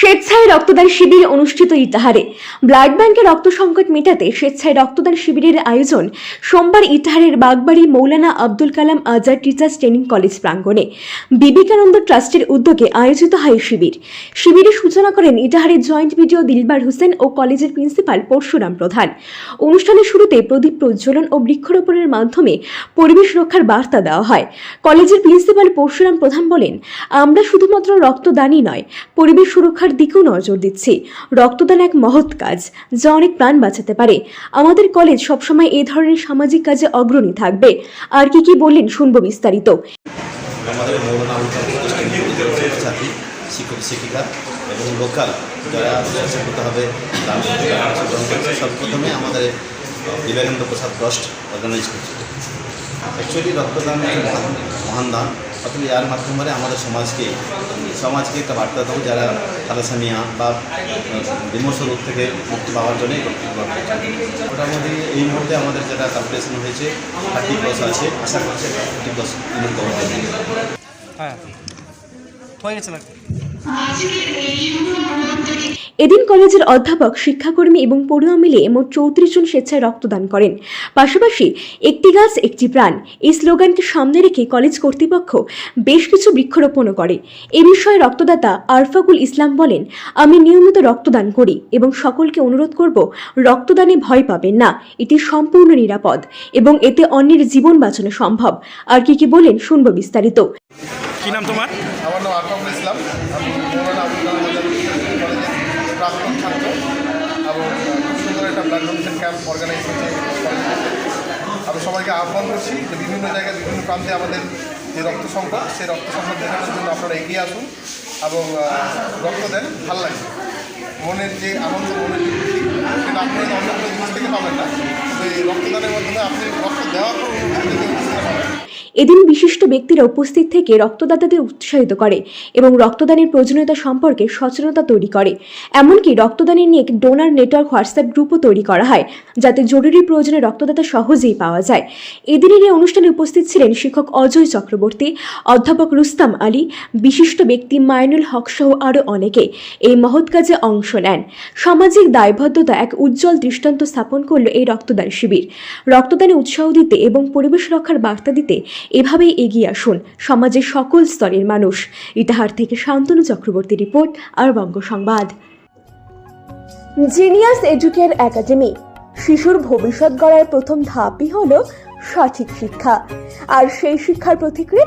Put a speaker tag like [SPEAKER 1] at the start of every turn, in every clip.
[SPEAKER 1] স্বেচ্ছায় রক্তদান শিবির অনুষ্ঠিত ইটাহারে। ব্লাড ব্যাংকে রক্ত সংকট মেটাতে স্বেচ্ছায় রক্তদান শিবিরের আয়োজন সোমবার ইটাহারের Bagbari Maulana Abdul Kalam Azad teachers training college প্রাঙ্গণে। বিবেকানন্দ ট্রাস্টের উদ্যোগে আয়োজিত হয় শিবির। শিবিরের সূচনা করেন ইটাহারের জয়েন্ট ভিডিও দিলবার হোসেন ও কলেজের প্রিন্সিপাল পরশুরাম প্রধান। অনুষ্ঠানের শুরুতে প্রদীপ প্রজ্বলন ও বৃক্ষরোপণের মাধ্যমে পরিবেশ রক্ষার বার্তা দেওয়া হয়। কলেজের প্রিন্সিপাল পরশুরাম প্রধান বলেন, আমরা শুধুমাত্র রক্তদানই নয়, পরিবেশ সুরক্ষার দিকেও নজর দিচ্ছি। রক্তদান এক মহৎ কাজ, যা অনেক প্রাণ বাঁচাতে পারে। আমাদের কলেজ সবসময় এই ধরনের সামাজিক কাজে অগ্রণী থাকবে। আর কি কি বললেন শুনব বিস্তারিত।
[SPEAKER 2] শিক্ষক, শিক্ষিকা এবং লোকাল যারা করতে হবে সর্বপ্রথমে আমাদের বিবেকানন্দ প্রসাদ ট্রাস্ট অর্গানাইজ করছে। অ্যাকচুয়ালি রক্তদান মহান দান। অথবা যার মাধ্যমে আমাদের সমাজকে সমাজকে একটা বার্তা দেবো যারা থালাসামিয়া বা বিমর্ষ রোগ থেকে মুক্তি পাওয়ার জন্য মোটামুটি এই মুহূর্তে আমাদের যেটা কম্পিটিশন হয়েছে থার্টি প্লাস আছে। আশা করছে থার্টি প্লাস ইউনিট কভার করবে
[SPEAKER 3] হ্যাঁ। হয়ে গেছে
[SPEAKER 1] এদিন কলেজের অধ্যাপক শিক্ষাকর্মী এবং পড়ুয়া মিলে মোট চৌত্রিশ জন স্বেচ্ছায় রক্তদান করেন। পাশাপাশি একটি গাছ একটি প্রাণ এই স্লোগানকে সামনে রেখে কলেজ কর্তৃপক্ষ বেশ কিছু বৃক্ষরোপণও করে। এ বিষয়ে রক্তদাতা আরফাকুল ইসলাম বলেন আমি নিয়মিত রক্তদান করি এবং সকলকে অনুরোধ করব রক্তদানে ভয় পাবেন না। এটি সম্পূর্ণ নিরাপদ এবং এতে অন্যের জীবন বাঁচানো সম্ভব। আর কি কি বলেন শুনব বিস্তারিত।
[SPEAKER 3] কি নাম তোমার?
[SPEAKER 4] আমার নাম আরফাকুল ইসলাম আমি মৌলানা আবুল কালাম আজাদ কলেজের প্রাক্তন ছাত্র এবং খুব সুন্দর একটা ব্লাড ডোনেশন ক্যাম্প অর্গানাইজ কলেজে আমি সবাইকে আহ্বান করছি যে বিভিন্ন জায়গায়, বিভিন্ন প্রান্তে আমাদের যে রক্ত সংকট, সেই রক্ত সংকট দেখানোর জন্য আপনারা এগিয়ে আসুন এবং রক্ত দেন, ভালো লাগবে। মনের যে আনন্দ, মনের যে খুশি, সেটা আপনি অন্য কোনো জিনিস থেকে পাবেন না। তো এই রক্তদানের মাধ্যমে আপনি রক্ত দেওয়ার পর অনুভূতি থেকে বুঝতে পাবেন
[SPEAKER 1] এদিন বিশিষ্ট ব্যক্তিরা উপস্থিত থেকে রক্তদাতাদের উৎসাহিত করে এবং রক্তদানের প্রয়োজনীয়তা সম্পর্কে সচেতনতা তৈরি করে। এমনকি রক্তদানের নিয়ে ডোনার নেটওয়ার্ক হোয়াটসঅ্যাপ গ্রুপও তৈরি করা হয়, যাতে জরুরি প্রয়োজনে রক্তদাতা সহজেই পাওয়া যায়। এদিনের এই অনুষ্ঠানে উপস্থিত ছিলেন শিক্ষক অজয় চক্রবর্তী, অধ্যাপক রুস্তাম আলী, বিশিষ্ট ব্যক্তি মাইনুল হক সহ আরও অনেকে। এই মহৎ কাজে অংশ নেন। সামাজিক দায়বদ্ধতা এক উজ্জ্বল দৃষ্টান্ত স্থাপন করল এই রক্তদান শিবির। রক্তদানে উৎসাহ দিতে এবং পরিবেশ রক্ষার বার্তা দিতে এভাবেই এগিয়ে আসুন সমাজের সকল স্তরের মানুষ। ইতাহার থেকে শান্তনু চক্রবর্তী রিপোর্ট আর Banga Sangbad. Genius educare academy, শিশুর ভবিষ্যৎ গড়ার প্রথম ধাপই হলো সঠিক শিক্ষা। আর সেই শিক্ষার প্রতিক্রিয়া?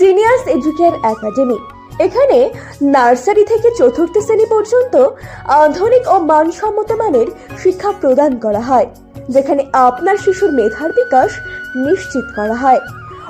[SPEAKER 1] জিনিয়াস এডুকেয়ার একাডেমি, এখানে নার্সারি থেকে চতুর্থ শ্রেণি পর্যন্ত আধুনিক ও মানসম্মত মানের শিক্ষা প্রদান করা হয়, যেখানে আপনার শিশুর মেধার বিকাশ নিশ্চিত করা হয়।